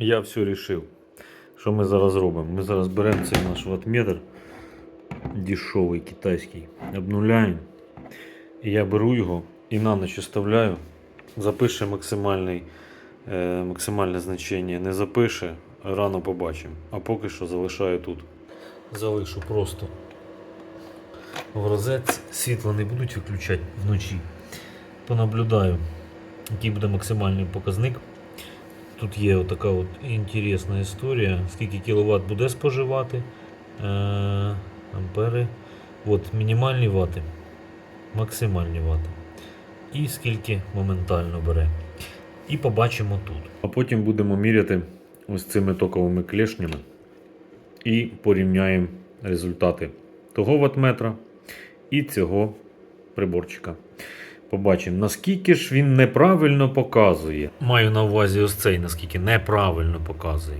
Я все рішив. Що ми зараз робимо? Ми зараз беремо цей наш ватметр дешевий китайський, обнуляємо. І я беру його і на ніч оставляю. Запише максимальний, е, максимальне значення. Не запише, рано побачимо. А поки що залишаю тут. Залишу просто в розетці. Світло не будуть виключати вночі. Понаблюдаю, який буде максимальний показник. Тут є така от інтересна історія, скільки кіловат буде споживати. Е, ампери. От мінімальні вати, максимальні вати. І скільки моментально бере. І побачимо тут. А потім будемо міряти ось цими токовими клешнями і порівняємо результати того ватметра і цього приборчика. Побачимо, наскільки ж він неправильно показує. Маю на увазі ось цей, наскільки неправильно показує.